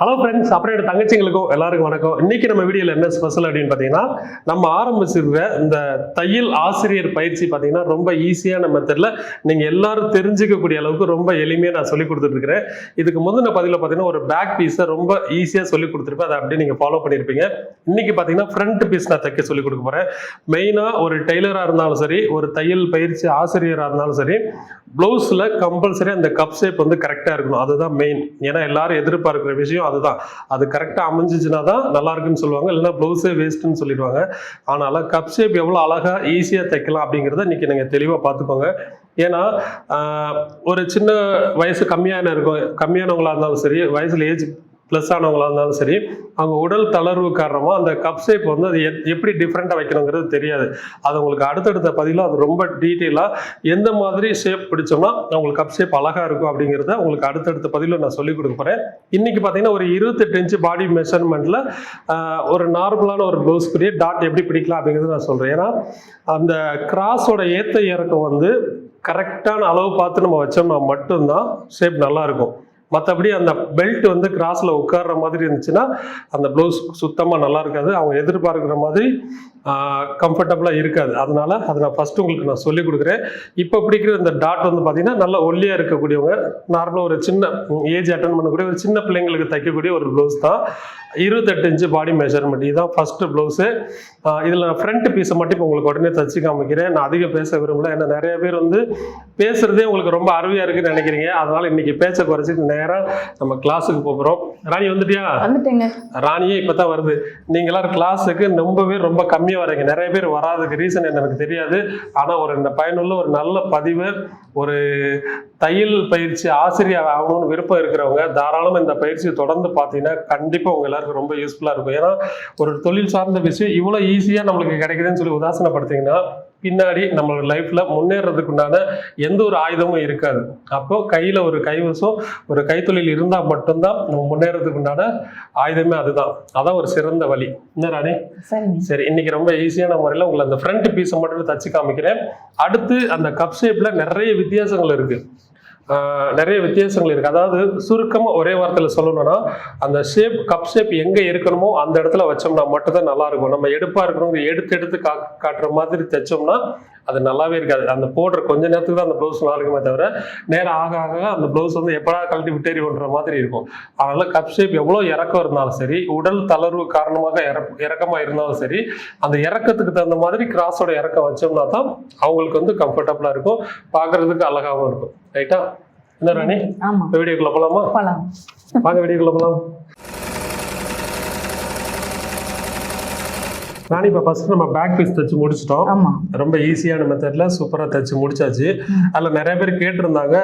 Hello friends அப்புறம் தங்கச்சிங்களுக்கும் எல்லாருக்கும் வணக்கம். இன்னைக்கு நம்ம வீடியோவில் என்ன ஸ்பெஷல் அப்படின்னு பார்த்தீங்கன்னா நம்ம ஆரம்பிச்சிருக்க இந்த தையல் ஆசிரியர் பயிற்சி பார்த்தீங்கன்னா ரொம்ப ஈஸியான மெத்தடில் நீங்கள் எல்லாரும் தெரிஞ்சுக்கக்கூடிய அளவுக்கு ரொம்ப எளிமையாக நான் சொல்லி கொடுத்துட்ருக்கிறேன். இதுக்கு முந்தின பதிவில் பார்த்தீங்கன்னா ஒரு பேக் பீஸை ரொம்ப ஈஸியாக சொல்லி கொடுத்துருப்பேன். அதை அப்படியே நீங்கள் ஃபாலோ பண்ணியிருப்பீங்க. இன்னைக்கு பார்த்தீங்கன்னா ஃப்ரண்ட் பீஸ் நான் தைக்க சொல்லி கொடுக்க போகிறேன் மெயினாக ஒரு டெய்லராக இருந்தாலும் சரி ஒரு தையல் பயிற்சி ஆசிரியராக இருந்தாலும் சரி ப்ளவுஸில் கம்பல்சரி அந்த கப் ஷேப் வந்து கரெக்டாக இருக்கணும். அதுதான் மெயின் ஏன்னா எல்லாரும் எதிர்பார்க்குற விஷயம் அதுதான். அது கரெக்டாக அமைஞ்சிச்சுனா தான் நல்லா இருக்குன்னு சொல்லுவாங்க. இல்லைன்னா ப்ளவுஸே வேஸ்ட்டுன்னு சொல்லிடுவாங்க. அதனால் கப் ஷேப் எவ்வளோ அழகாக ஈஸியாக தைக்கலாம் அப்படிங்கிறத இன்றைக்கி நீங்கள் தெளிவாக பார்த்துக்கோங்க. ஏன்னா ஆஹ், ஒரு சின்ன வயசு கம்மியான இருக்கும் கம்மியானவங்களா இருந்தாலும் சரி வயசுல ஏஜ் ப்ளஸ் ஆனவங்களா இருந்தாலும் சரி அவங்க உடல் தளர்வு காரணமாக அந்த கப் ஷேப் வந்து அது எப்படி டிஃப்ரெண்ட்டாக வைக்கணுங்கிறது தெரியாது. அது உங்களுக்கு அடுத்தடுத்த பதிலாக அது ரொம்ப டீட்டெயிலாக எந்த மாதிரி ஷேப் பிடிச்சோம்னா அவங்களுக்கு கப் ஷேப் அழகாக இருக்கும் அப்படிங்கிறத உங்களுக்கு அடுத்தடுத்த பதிலில் நான் சொல்லிக் கொடுக்க போகிறேன் இன்றைக்கி பார்த்தீங்கன்னா ஒரு இருபத்தெட்டு இன்ச்சு பாடி மெஷர்மெண்ட்டில் ஒரு நார்மலான ஒரு ப்ளவுஸ்க்குரிய டாட் எப்படி பிடிக்கலாம் அப்படிங்கிறத நான் சொல்கிறேன் ஏன்னா அந்த கிராஸோட ஏற்ற இறக்கம் வந்து கரெக்டான அளவு பார்த்து நம்ம வச்சோம்னா மட்டும்தான் ஷேப் நல்லாயிருக்கும் மற்றபடி அந்த பெல்ட் வந்து கிராஸில் உட்கார்ற மாதிரி இருந்துச்சுன்னா அந்த ப்ளவுஸ் சுத்தமாக நல்லா இருக்காது. அவங்க எதிர்பார்க்குற மாதிரி கம்ஃபர்டபுளாக இருக்காது. அதனால அதை நான் ஃபஸ்ட்டு உங்களுக்கு நான் சொல்லிக் கொடுக்குறேன். இப்போ பிடிக்கிற இந்த டாட் வந்து பார்த்தீங்கன்னா நல்லா ஒல்லியாக இருக்கக்கூடியவங்க நார்மலாக ஒரு சின்ன ஏஜ் அட்டன் பண்ணக்கூடிய ஒரு சின்ன பிள்ளைங்களுக்கு தைக்கக்கூடிய ஒரு ப்ளவுஸ் தான். இருபத்தெட்டு இன்ச்சு பாடி மெஷர்மெண்ட் இதுதான் ஃபஸ்ட்டு ப்ளவுஸு இதில் நான் ஃப்ரண்ட் பீஸை மட்டும் இப்போ உங்களுக்கு உடனே தச்சு காமிக்கிறேன். நான் அதிகம் பேச விரும்பல. ஏன்னா நிறைய பேர் வந்து பேசுகிறதே உங்களுக்கு ரொம்ப அருமையாக இருக்குன்னு நினைக்கிறீங்க. அதனால் இன்னைக்கு பேச்சை குறைச்சிட்டு நேராக நம்ம கிளாஸுக்கு போகிறோம் ராணி வந்துட்டியா? ராணியே இப்போ தான் வருது. நீங்களாம் கிளாஸுக்கு ரொம்பவே ரொம்ப கம்மி வரீங்க நிறைய பேர் வராதுக்கு ரீசன் எனக்கு தெரியாது. ஆனால் ஒரு இந்த பயனுள்ள ஒரு நல்ல பதிவு ஒரு தையல் பயிற்சி ஆசிரியர் ஆகணும்னு விருப்பம் இருக்கிறவங்க தாராளமாக இந்த பயிற்சியை தொடர்ந்து பார்த்தீங்கன்னா கண்டிப்பாக உங்கள் எல்லாருக்கும் ரொம்ப யூஸ்ஃபுல்லாக இருக்கும். ஏன்னா ஒரு தொழில் சார்ந்த விஷயம் இவ்வளோ ஈஸியாக நம்மளுக்கு கிடைக்குதுன்னு சொல்லி உதாசனப்படுத்திங்கன்னா பின்னாடி நம்மளோட லைஃப்பில் முன்னேறதுக்கு உண்டான எந்த ஒரு ஆயுதமும் இருக்காது. அப்போ கையில் ஒரு கைவசம் ஒரு கைத்தொழில் இருந்தால் மட்டும்தான் நம்ம முன்னேறதுக்கு உண்டான ஆயுதமே அதுதான். அதான் ஒரு சிறந்த வழி. என்ன ராணி? சரி. இன்னைக்கு ரொம்ப ஈஸியான முறையில் உங்களை அந்த ஃப்ரண்ட் பீஸை மட்டும் தச்சு காமிக்கிறேன். அடுத்து அந்த கப் ஷேப்பில் நிறைய வித்தியாசங்கள் இருக்கு. ஆஹ் நிறைய வித்தியாசங்கள் இருக்குது அதாவது சுருக்கமாக ஒரே வார்த்தையில் சொல்லணும்னா அந்த ஷேப் கப் ஷேப் எங்கே இருக்கணுமோ அந்த இடத்துல வச்சோம்னா மட்டும்தான் நல்லா இருக்கும். நம்ம எடுப்பாக இருக்கணும் எடுத்து எடுத்து கா காட்டுற மாதிரி தைச்சோம்னா அது நல்லாவே இருக்காது. அந்த போடுற கொஞ்ச நேரத்துக்கு தான் அந்த ப்ளவுஸ் நல்லா இருக்குமே தவிர நேரம் ஆக ஆக அந்த ப்ளவுஸ் வந்து எப்படா கழட்டி விட்டேறி விடுற மாதிரி இருக்கும். அதனால கப் ஷேப் எவ்வளோ இறக்கம் இருந்தாலும் சரி உடல் தளர்வு காரணமாக இறக் இறக்கமாக இருந்தாலும் சரி அந்த இறக்கத்துக்கு தகுந்த மாதிரி கிராஸோட இறக்கம் வச்சோம்னா தான் அவங்களுக்கு வந்து கம்ஃபர்டபுளாக இருக்கும். பார்க்கறதுக்கு அழகாகவும் இருக்கும். ரைட்டா என்ன ராணி? வீடியோக்குள்ள போகலாமா போலாம். வாங்க வீடியோக்குள்ள போகலாம் ராணி இப்போ ஃபர்ஸ்ட் நம்ம பேக் பீஸ் தச்சு முடிச்சிட்டோம். ரொம்ப ஈஸியான மெத்தட்ல சூப்பரா தச்சு முடிச்சாச்சு. அதுல நிறைய பேர் கேட்டிருந்தாங்க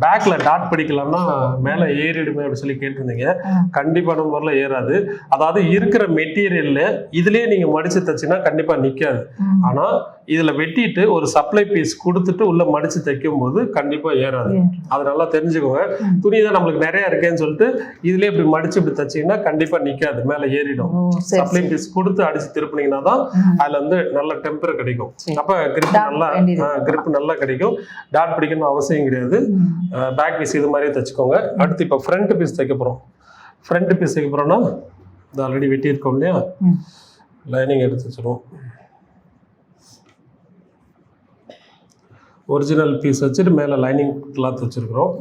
பேக்ல டாட் பிடிக்கலாம்னா மேல ஏறிடுமே அப்படின்னு சொல்லி கேட்டிருந்தீங்க. ம். கண்டிப்பான முறையில் ஏறாது. அதாவது இருக்கிற மெட்டீரியல்ல இதுலயே நீங்க மடிச்சு தச்சுன்னா கண்டிப்பா நிக்காது. ம். இதுல வெட்டிட்டு ஒரு சப்ளை பீஸ் கொடுத்துட்டு உள்ள மடிச்சு தைக்கும் போது கண்டிப்பா ஏறாது. அது நல்லா தெரிஞ்சுக்கோங்க. துணி தான் நம்மளுக்கு நிறைய இருக்கேன்னு சொல்லிட்டு இதுலயே இப்படி மடிச்சு இப்படி தச்சீங்கன்னா கண்டிப்பா நிக்காது மேல ஏறிடும் சப்ளை பீஸ் கொடுத்து அடிச்சு திருப்பினீங்கன்னா தான். அதுல வந்து நல்ல டெம்பர் கிடைக்கும். அப்ப கிரிப் நல்லா. கிரிப் நல்லா கிடைக்கும் டாட் பிடிக்கணும் அவசியம் கிடையாது. பேக் பீஸ் இது மாதிரியே தைச்சுக்கோங்க அடுத்து இப்போ ஃப்ரண்ட் பீஸ் தைக்க போறோம் ஃப்ரண்ட் பீஸ் தைக்க போறோம்னா இது ஆல்ரெடி வெட்டி இருக்கோம் இல்லையா. லைனிங் எடுத்து வச்சிருவோம் ஒரிஜினல் பீஸ் வச்சுட்டு மேலே லைனிங் கிளாத் வச்சுருக்குறோம்.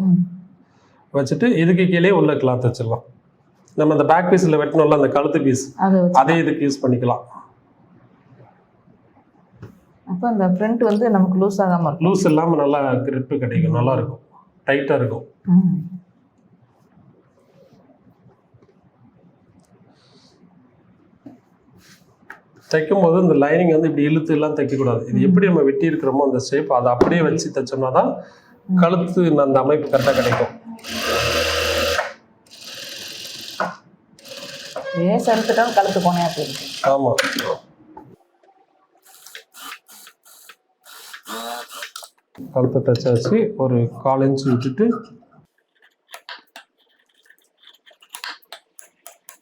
வச்சுட்டு இதுக்கு கீழே உள்ள கிளாத் வச்சிடலாம். நம்ம அந்த பேக் பீஸில் வெட்டணும்ல அந்த கழுத்து பீஸ் அது இதுக்கு யூஸ் பண்ணிக்கலாம். அப்போ அந்த ஃப்ரண்ட் வந்து நமக்கு லூஸ் ஆகாம இருக்கும். லூஸ் இல்லாமல் நல்லா grip கிடைக்கும் நல்லா இருக்கும். டைட்டாக இருக்கும். தைக்கும் போது இந்த லைனிங் வந்து இப்படி இழுத்து எல்லாம் தைக்கக்கூடாது. இது எப்படி நம்ம வெட்டி இருக்கிறோமோ அந்த ஷேப் அதை அப்படியே வச்சு தைச்சோம்னா தான் கழுத்து அந்த அமைப்பு கரெக்டாக கிடைக்கும். ஏன் சறுத்துட்டாலும் கழுத்து போனே அப்படி இருக்கு ஆமாம் கழுத்தை தைச்சாச்சு. ஒரு கால் இன்ச் விட்டுட்டு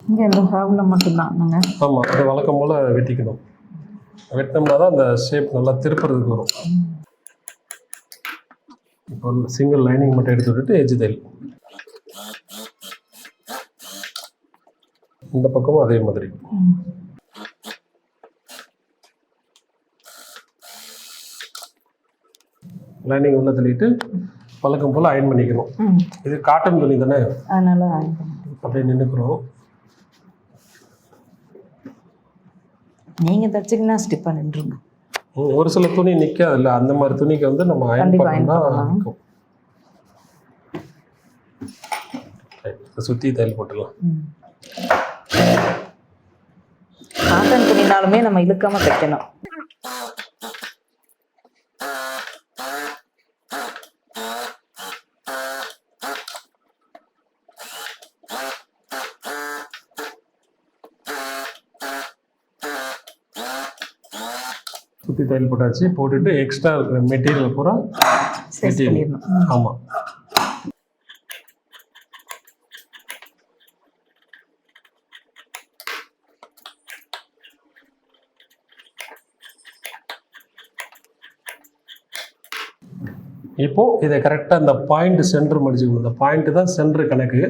இங்க இந்த ப்ராப்ளம் மட்டும்தான். நாங்க ஆமாம் அதை வழக்கம் போல் வெட்டிக்கணும். வெட்டினோம்னா தான் அந்த ஷேப் நல்லா திருப்புறதுக்கு வரும். இப்போ சிங்கிள் லைனிங் மட்டும் எடுத்து விட்டுட்டு எஜ்ஜு தையல். இந்த பக்கமும் அதே மாதிரி. லைனிங் உள்ள தள்ளிட்டு பழக்கம் போல் அயன் பண்ணிக்கணும். இது காட்டன் துணி தானே? அதனால. அப்படியே நின்றுக்கிறோம் நீங்க தச்சிங்கன்னா ஸ்டிப்பாக நின்றுங்க ஒரு சில துணி நிற்காதுல்ல அந்த மாதிரி துணிக்கு வந்து நம்ம அயன் பண்ணலாம். சுற்றி தையல் போட்டுடலாம். ம். காட்டன் துணினாலுமே நம்ம இழுக்காம தைக்கணும். சுற்றி தையல் போட்டாச்சு. போட்டுட்டு எக்ஸ்ட்ரா இருக்கிற மெட்டீரியல் பூரா. ஆமாம் இப்போ இதை கரெக்டாக இந்த பாயிண்ட் சென்டர் மடிச்சுக்கணும். இந்த பாயிண்ட் தான் சென்டர் கணக்கு.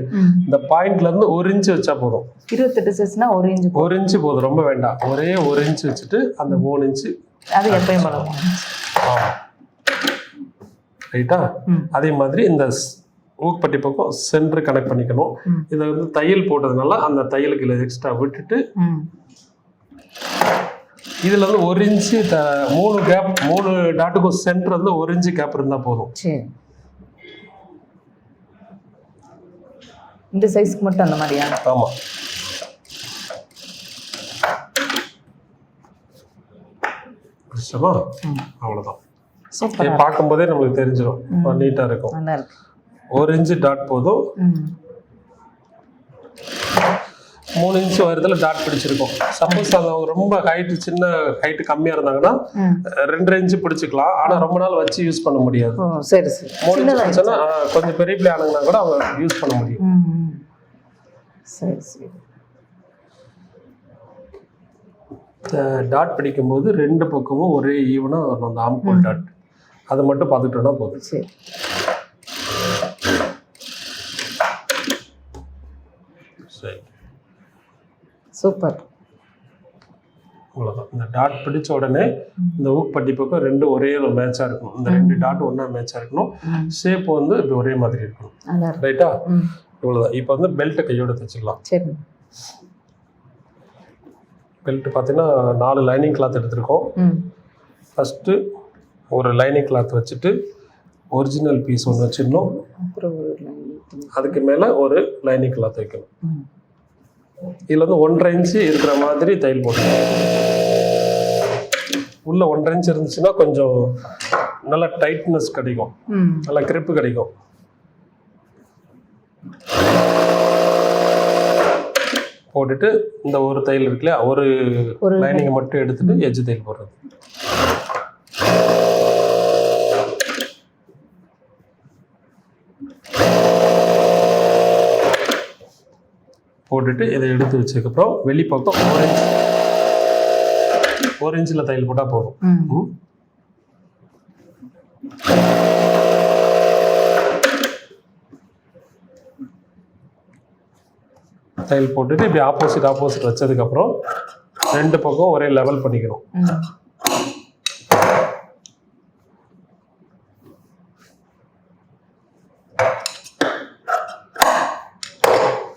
இந்த பாயிண்ட்ல இருந்து ஒரு இன்ச்சு வச்சா போதும். இருபத்தெட்டு சைஸ்னா ஒரு இன்ச்சு ஒரு இன்ச்சு போதும். ரொம்ப வேண்டாம். ஒரே ஒரு இன்ச்சு வச்சுட்டு அந்த மூணு இன்ச்சு அது எப்பயும் பழகும் ரைட்டா. அதே மாதிரி இந்த ஊக்பட்டி பக்கம் சென்டர் கனெக்ட் பண்ணிக்கணும். இதை வந்து தையல் போட்டதுனால அந்த தையலுக்கு எக்ஸ்ட்ரா விட்டுட்டு இதுல வந்து ஒரு இன்ச்சு த மூணு கேப் மூணு டாட்டுக்கும் சென்டர் வந்து ஒரு இன்ச்சு கேப் இருந்தால் போதும். இந்த சைஸ்க்கு மட்டும் அந்த மாதிரியா? ஆமாம் புரிச்சமா ம். அவ்வளோதான் பார்க்கும்போதே நம்மளுக்கு தெரிஞ்சிடும் நீட்டாக இருக்கும். ஒரு இன்ச்சு டாட் போதும். மூணு இன்ச்சு வரதுல டாட் பிடிச்சிருக்கும். சப்போஸ் அது அவங்க ரொம்ப ஹைட்டு சின்ன ஹைட்டு கம்மியாக இருந்தாங்கன்னா ம். ரெண்டரை இன்ச்சு பிடிச்சிக்கலாம். ஆனால் ரொம்ப நாள் வச்சு யூஸ் பண்ண முடியாது. ஓ சரி சரி. மூணு இன்ச்சு பிடிச்சோன்னா கொஞ்சம் பெரிய பிள்ளை ஆனுங்கன்னா கூட அவங்க யூஸ் பண்ண முடியும். சரி சரி. டாட் பிடிக்கும்போது ரெண்டு பக்கமும் ஒரே ஈவனாக வரணும் அந்த ஆம்கோல் டாட் அதை மட்டும் பார்த்துட்டோன்னா போதும். சரி. சரி. சூப்பர். அவ்வளோதான் இந்த டாட் பிடிச்ச உடனே இந்த ஊக் பட்டி பக்கம் ரெண்டு ஒரே மேட்சாக இருக்கணும். இந்த ரெண்டு டாட் ஒன்றா மேட்சாக இருக்கணும். ஷேப் வந்து இப்படி ஒரே மாதிரி இருக்கணும். ரைட்டா இவ்வளோதான் இப்போ வந்து பெல்ட்டை கையோட தைச்சிடலாம். சரி. பெல்ட் பார்த்தீங்கன்னா நாலு லைனிங் கிளாத் எடுத்திருக்கோம். ஃபஸ்ட்டு ஒரு லைனிங் கிளாத் வச்சுட்டு ஒரிஜினல் பீஸ் ஒன்று வச்சிடணும். அதுக்கு மேலே ஒரு லைனிங் கிளாத் வைக்கணும். இதில் வந்து ஒன்றரை இன்ச்சு இருக்கிற மாதிரி தையல் போட்டுக்கணும். உள்ள ஒன்றரை இன்ச் இருந்துச்சுன்னா கொஞ்சம் நல்ல டைட்னஸ் கிடைக்கும். நல்ல கிரிப்பு கிடைக்கும். போட்டுட்டு இந்த ஒரு தையல் இருக்குல்லையா ஒரு ஒரு லைனிங்கை மட்டும் எடுத்துட்டு எஜ்ஜு தையல் போடுறது. போட்டுட்டு இதை எடுத்து வச்சதுக்கப்புறம் வெளிப்பக்கம் ஒரு இன்ச் ஒரு இன்ச்சில் தையல் போட்டால் போதும். தையல் போட்டுட்டு இப்படி ஆப்போசிட் ஆப்போசிட் வச்சதுக்கப்புறம் ரெண்டு பக்கம் ஒரே லெவல் பண்ணிக்கணும்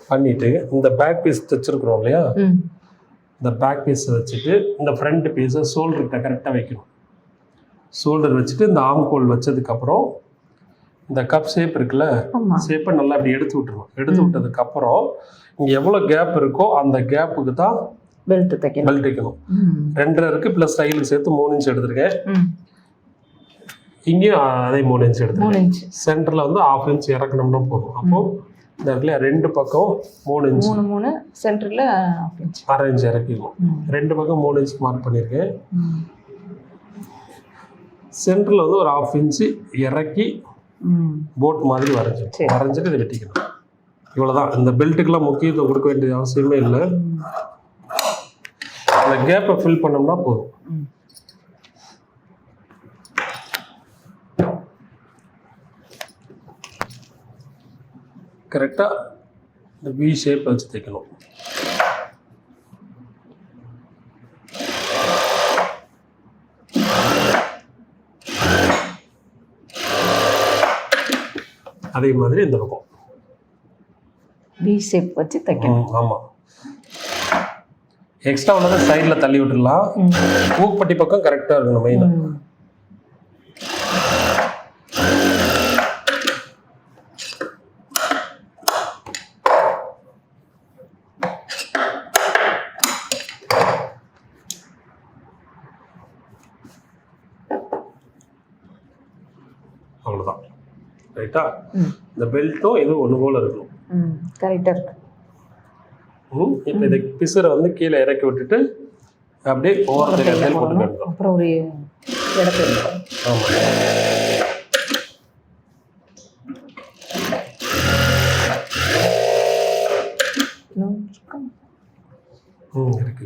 பண்ணிட்டு இந்த பேக் பீஸ் தைச்சிருக்கிறோம் இல்லையா? இந்த பேக் பீஸை வச்சுட்டு இந்த ஃப்ரண்ட் பீஸை ஷோல்டர்கிட்ட கரெக்டாக வைக்கணும். ஷோல்டர் வச்சுட்டு இந்த ஆம்கோல் வச்சதுக்கப்புறம் இந்த கப் ஷேப் இருக்குல்ல ஷேப்பை நல்லா அப்படி எடுத்து விட்டுருணும் எடுத்து விட்டதுக்கப்புறம் இங்கே எவ்வளோ கேப் இருக்கோ அந்த கேப்புக்கு தான் பெல்ட் தைக்கணும். பெல்ட் வைக்கணும் ம். ரெண்டரை இருக்குது ப்ளஸ் தையலுக்கு சேர்த்து மூணு இன்ச் எடுத்திருக்கேன். இங்கேயும் அதே மூணு இன்ச் எடுத்திருக்கேன். சென்டரில் வந்து ஆஃப் இன்ச் இறக்கணும்னா போதும் அப்போது இந்த இடத்துல ரெண்டு பக்கம் மூணு இன்ச் மூணு மூணு சென்டரில் அரை இன்ச் இறக்கிக்கும் ம். ரெண்டு பக்கம் மூணு இன்ச் மார்க் பண்ணியிருக்கேன். சென்டரில் வந்து ஒரு ஆஃப் இன்ச்சு இறக்கி போட் மாதிரி வரைஞ்சி. வரைஞ்சிட்டு இதை வெட்டிக்கணும். இவ்வளோதான் இந்த பெல்ட்டுக்கெல்லாம் முக்கியத்துவம் கொடுக்க வேண்டிய அவசியமே இல்லை. அந்த கேப்பை ஃபில் பண்ணோம்னா போதும். கரெக்டாக இந்த வி ஷேப் வச்சு தைக்கணும். அதே மாதிரி இந்த பக்கம். வி ஷேப் வச்சு தைக்கணும். ம், ஆமா. எக்ஸ்ட்ரா உள்ளதை சைடில் தள்ளி விட்டுடலாம். ம். ஊக்பட்டி பக்கம் கரெக்டாக இருக்கணும் மெயினாக ம். அவ்வளோதான் ரைட்டா. இந்த பெல்ட்டும் இது ஒன்று போல இருக்கணும் கரெக்டாக இருக்கு ம் இப்போ இந்த பிசுரை வந்து கீழே இறக்கி விட்டுட்டு அப்படியே போட்டு. கட்டணும் அப்புறம் ஒரு இடத்துல ஆமாம் இன்னும் இருக்கா? ம் இருக்கு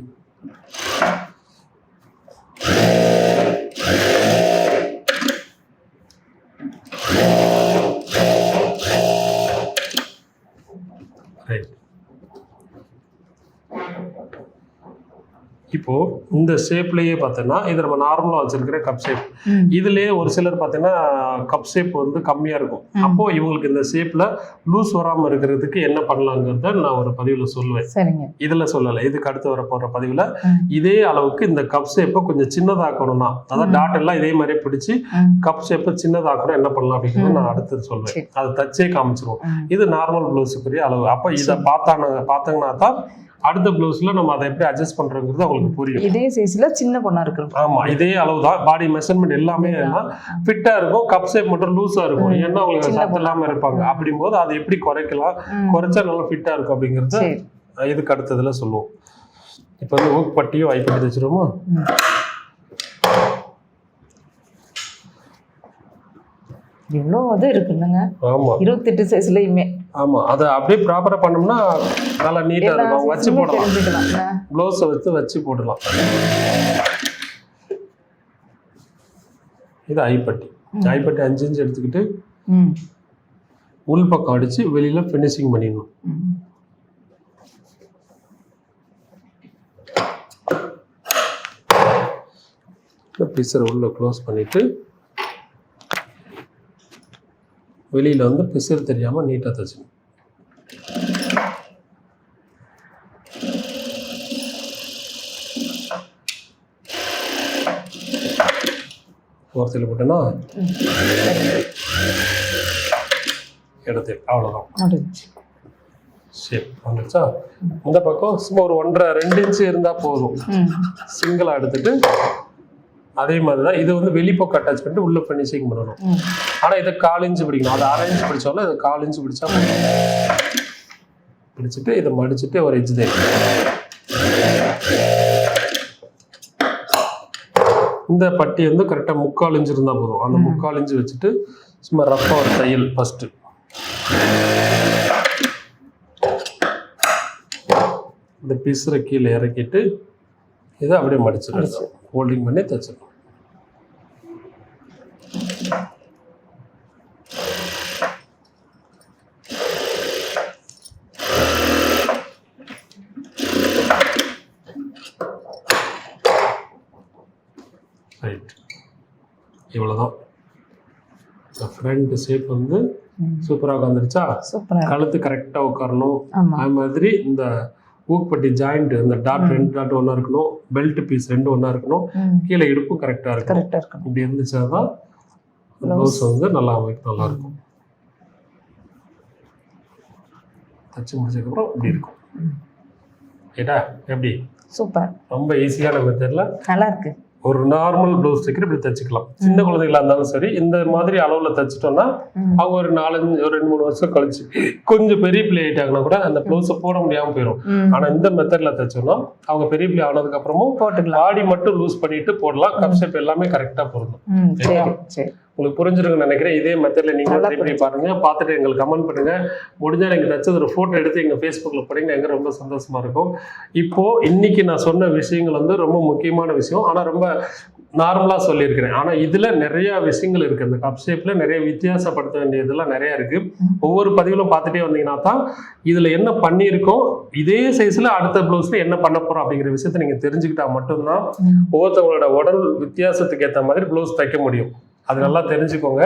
ரைட் இப்போ இந்த ஷேப்லயே பார்த்தோன்னா இது நம்ம நார்மலாக வச்சிருக்கிற கப் ஷேப். இதுலயே ஒரு சிலர் பார்த்தீங்கன்னா கப் ஷேப் வந்து கம்மியா இருக்கும் அப்போ இவங்களுக்கு இந்த ஷேப்ல லூஸ் வராம இருக்கிறதுக்கு என்ன பண்ணலாங்கிறத நான் ஒரு பதிவுல சொல்லுவேன் சரிங்க இதுல சொல்லலை இதுக்கு அடுத்து வர போற பதிவுல. இதே அளவுக்கு இந்த கப் ஷேப்பை கொஞ்சம் சின்னதாக்கணும்னா அதாவது டாட் எல்லாம் இதே மாதிரியே பிடிச்சி. கப் ஷேப்பை சின்னதாக்கணும் என்ன பண்ணலாம் அப்படிங்கிறத. நான் அடுத்து சொல்லுவேன். அதை தச்சே காமிச்சிருவோம். இது நார்மல் பிளவுஸுக்குரிய அளவு அப்போ இதை பார்த்தான பார்த்தாங்கன்னா தான் அடுத்த பிளவுஸ்ல நம்ம அதை எப்படி அட்ஜஸ்ட் பண்றோங்கிறது அவங்களுக்கு புரியும். இதே சைஸ்ல சின்ன பொண்ணா இருக்கணும். ஆமா இதே அளவு தான் பாடி மெஷர்மெண்ட் எல்லாமே ஃபிட்டா இருக்கும் கப் ஷேப் மட்டும் லூஸா இருக்கும். ஏன்னா அவங்களுக்கு சத்து இல்லாம இருப்பாங்க. அப்படிங்கும்போது அதை எப்படி குறைக்கலாம். குறைச்சா நல்லா ஃபிட்டா இருக்கும் அப்படிங்கறது இதுக்கு அடுத்ததுல சொல்லுவோம். இப்போ வந்து ஊக் பட்டியும் ஐப்பட்டி வச்சிருவோமா ம். இவ்வளோ இது இருக்குல்லங்க ஆமா. இருபத்தெட்டு சைஸ்லயுமே. ஆமா அதை அப்படியே ப்ராப்பரா பண்ணோம்னா நல்லா நீட்டா எல்லா இருக்கும். வச்சு போடலாம்? ப்ளவுஸை வச்சு வச்சு போடலாம் இது ஐப்பட்டி. ஐப்பட்டி அஞ்சு இன்ச் எடுத்துக்கிட்டு. உள் பக்கம் அடிச்சு வெளியில ஃபினிஷிங் பண்ணிடணும். இந்த பிசரை உள்ள க்ளோஸ் பண்ணிட்டு வெளியில வந்து பிசர் தெரியாம நீட்டா தச்சுக்கணும் ஓரத்தில் போட்டோன்னா. இடத்து அவ்வளோதான். சரி வந்துருச்சா இந்த பக்கம் சும்மா ஒரு ஒன்றரை ரெண்டு இன்ச்சு இருந்தால் போதும். சிங்கிளாக எடுத்துட்டு அதே மாதிரி தான் இது வந்து வெளிப்பக்கம் அட்டாச் பண்ணிட்டு உள்ள ஃபினிஷிங் பண்ணணும். ஆனால் இதை கால் இன்ச்சு பிடிக்கணும். அதை அரை இன்ச்சு பிடிச்சாலும் இதை கால் இன்ச்சு பிடிச்சா. பிடிச்சிட்டு இதை மடிச்சிட்டு ஒரு இன்ச்சு தேவை இந்த பட்டி வந்து கரெக்டாக முக்கால் இன்ச்சு இருந்தால் போதும். அந்த முக்கால் இன்ச்சு வச்சுட்டு சும்மா ரஃப்பாக ஒரு தையல் ஃபஸ்ட்டு இந்த பிசுரை கீழே இறக்கிட்டு இதை அப்படியே மடிச்சிடணும். ஹோல்டிங் பண்ணி தைச்சிடணும். ரைட் இவ்வளோதான் ஃப்ரண்ட் ஷேப் வந்து. சூப்பராக உட்காந்துருச்சா. கழுத்து கரெக்டாக உட்காரணும். அது மாதிரி இந்த ஊக்பட்டி ஜாயிண்ட் இந்த டாட் ரெண்டு டாட் ஒன்றா இருக்கணும் பெல்ட் பீஸ் ரெண்டு ஒன்றா இருக்கணும். கீழே இடுப்பும் கரெக்டாக இருக்கணும். கரெக்டா இருக்கணும். இப்படி இருந்துச்சா தான் ப்ளவுஸ் வந்து நல்லா அமைக்கும் நல்லா இருக்கும். தச்சு முடிச்சதுக்கப்புறம் இப்படி இருக்கும். ஏடா எப்படி? சூப்பர். ரொம்ப ஈஸியான மெத்தடில் நல்லா இருக்கு. ஒரு நார்மல் ப்ளவுஸ் தைக்கிற இப்படி தச்சுக்கலாம். சின்ன குழந்தைகளா இருந்தாலும் சரி இந்த மாதிரி அளவுல தச்சுட்டோம்னா. அவங்க ஒரு நாலஞ்சு ஒரு ரெண்டு மூணு வருஷம் கழிச்சு கொஞ்சம் பெரிய பிள்ளை ஆயிட்டாங்கன்னா கூட அந்த ப்ளவுஸை போட முடியாம போயிடும் ம். ஆனா இந்த மெத்தட்ல தைச்சோம்னா அவங்க பெரிய பிள்ளை ஆனதுக்கு அப்புறமும் பாடி மட்டும் லூஸ் பண்ணிட்டு போடலாம். கப் ஷேப் எல்லாமே கரெக்டா பொருந்தும் உங்களுக்கு புரிஞ்சிருக்குன்னு நினைக்கிறேன். இதே மெத்தட்ல நீங்க நல்லா ட்ரை பண்ணி பாருங்க. பார்த்துட்டு எங்களுக்கு கமெண்ட் பண்ணுங்க. முடிஞ்சா நீங்க தச்சது ஒரு போட்டோ எடுத்து எங்க ஃபேஸ்புக்ல போடுங்க எங்க ரொம்ப சந்தோஷமா இருக்கும். இப்போ இன்னைக்கு நான் சொன்ன விஷயங்கள் வந்து ரொம்ப முக்கியமான விஷயம். ஆனா ரொம்ப நார்மலா சொல்லியிருக்கிறேன். ஆனா இதுல நிறைய விஷயங்கள் இருக்கு. இந்த கப் ஷேப்ல நிறைய வித்தியாசப்படுத்த வேண்டியதெல்லாம் நிறைய இருக்கு. ஒவ்வொரு பதிவிலும் பார்த்துட்டே வந்தீங்கன்னா தான் இதுல என்ன பண்ணியிருக்கோம் இதே சைஸ்ல அடுத்த ப்ளவுஸ்ல என்ன பண்ண போறோம் அப்படிங்கிற விஷயத்த நீங்க தெரிஞ்சுக்கிட்டா மட்டும்தான். ஒவ்வொருத்தவங்களோட உடல் வித்தியாசத்துக்கு ஏற்ற மாதிரி ப்ளவுஸ் தைக்க முடியும். அது நல்லா தெரிஞ்சுக்கோங்க.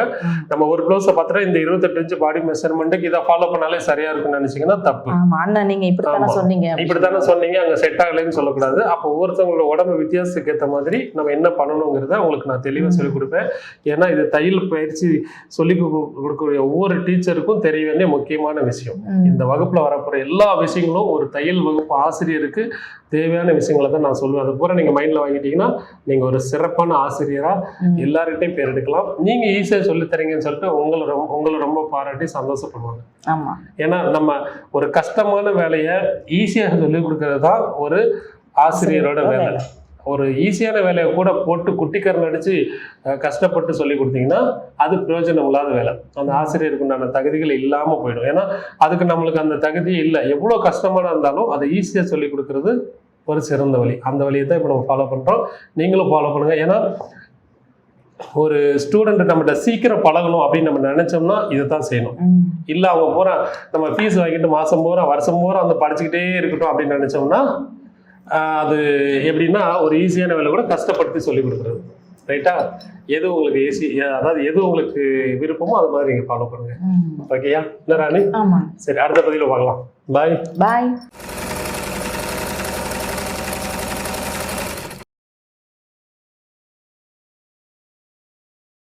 நம்ம ஒரு ப்ளவுஸை பார்த்துட்டா இந்த இருபத்தெட்டு இன்ச்சு பாடி மெஷர்மெண்ட்டுக்கு இதை ஃபாலோ பண்ணாலே சரியா இருக்கும்னு நினைச்சீங்கன்னா தப்பு. அண்ணா நீங்க இப்படித்தானே. சொன்னீங்க. இப்படித்தானே சொன்னீங்க அங்க செட் ஆகலைன்னு சொல்லக்கூடாது. அப்போ ஒவ்வொருத்தவங்களோட உடம்பு வித்தியாசத்துக்கு ஏற்ற மாதிரி நம்ம என்ன பண்ணணுங்கிறத உங்களுக்கு நான் தெளிவாக சொல்லிக் கொடுப்பேன். ஏன்னா இது தையல் பயிற்சி சொல்லி கொடுக்கக்கூடிய ஒவ்வொரு டீச்சருக்கும் தெரிய வேண்டிய முக்கியமான விஷயம். இந்த வகுப்புல வரப்போற எல்லா விஷயங்களும் ஒரு தையல் வகுப்பு ஆசிரியருக்கு தேவையான விஷயங்களை தான் நான் சொல்லுவேன். அது பூரா நீங்க மைண்ட்ல வாங்கிட்டீங்கன்னா நீங்க ஒரு சிறப்பான ஆசிரியரா ம். எல்லார்கிட்டையும் பேர் எடுக்கலாம். நீங்க ஈஸியா சொல்லித் தரீங்கன்னு சொல்லிட்டு உங்களை ரொம்ப உங்களை ரொம்ப பாராட்டி சந்தோஷப்படுவாங்க. ஆமா. ஏன்னா நம்ம ஒரு கஷ்டமான வேலையை ஈஸியாக சொல்லிக் கொடுக்கறது தான் ஒரு ஆசிரியரோட வேலை. ஒரு ஈஸியான வேலையை கூட போட்டு குட்டிக்கரண் அடிச்சு அஹ், கஷ்டப்பட்டு சொல்லி கொடுத்தீங்கன்னா அது பிரயோஜனம் இல்லாத வேலை. அந்த ஆசிரியருக்கு உண்டான தகுதிகள் இல்லாமல் போயிடும். ஏன்னா அதுக்கு நம்மளுக்கு அந்த தகுதி இல்லை. எவ்வளோ கஷ்டமான இருந்தாலும் அதை ஈஸியாக சொல்லி கொடுக்கறது ஒரு சிறந்த வழி. அந்த வழியை தான் இப்போ நம்ம ஃபாலோ பண்ணுறோம் நீங்களும் ஃபாலோ பண்ணுங்க. ஏன்னா ஒரு ஸ்டூடெண்ட் நம்மகிட்ட சீக்கிரம் பழகணும் அப்படின்னு நம்ம நினைச்சோம்னா இதை தான் செய்யணும். இல்லை அவங்க பூரா நம்ம ஃபீஸ் வாங்கிட்டு மாதம் பூரா வருஷம் பூரா அந்த படிச்சுக்கிட்டே இருக்கட்டும் அப்படின்னு நினச்சோம்னா அது எப்படின்னா ஒரு ஈஸியான வேலை கூட கஷ்டப்படுத்தி சொல்லி கொடுக்குறது. ரைட்டா எது உங்களுக்கு ஈஸி அதாவது எது உங்களுக்கு விருப்பமோ அது மாதிரி நீங்கள் ஃபாலோ பண்ணுங்க. ம். ஓகேயா இல்லை ராணி? சரி அடுத்த பதிவில் பார்க்கலாம். பாய் பாய்